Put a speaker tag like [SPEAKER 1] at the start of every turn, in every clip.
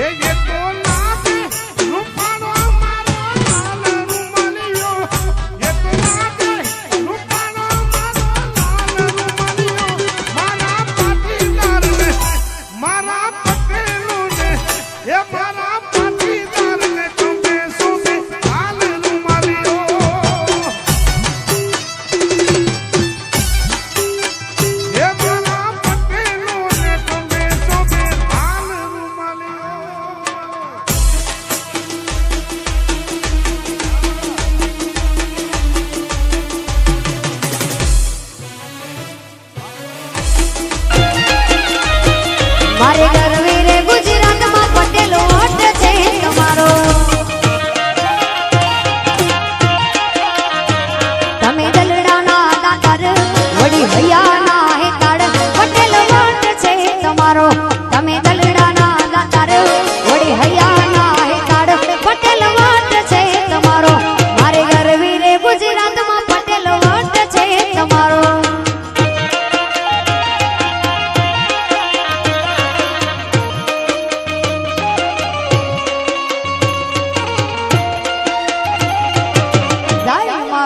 [SPEAKER 1] Yeah, yeah, boy.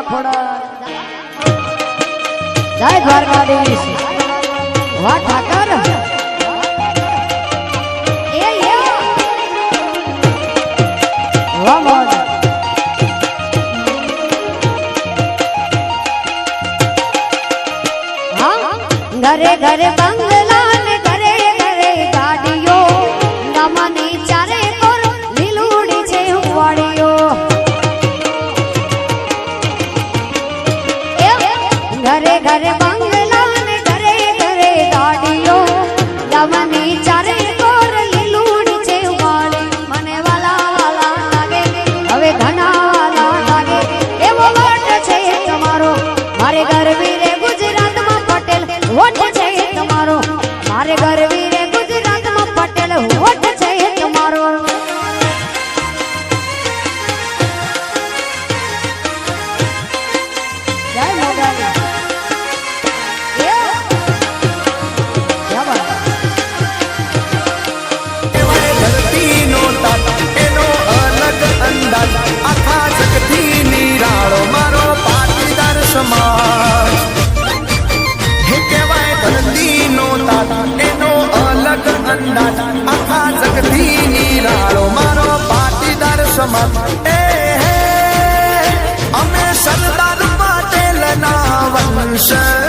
[SPEAKER 1] ખોડા જય દ્વારકાધીશ. વા ઠાકર. એ વા મોજ ઘરે ઘરે બંગ ઘરે હવે ઘણા વાલા લાગે છે તમારો. મારે ગરવી રે ગુજરાતમાં પટેલ. વોટ છે તમારો. મારે ગરવી
[SPEAKER 2] 山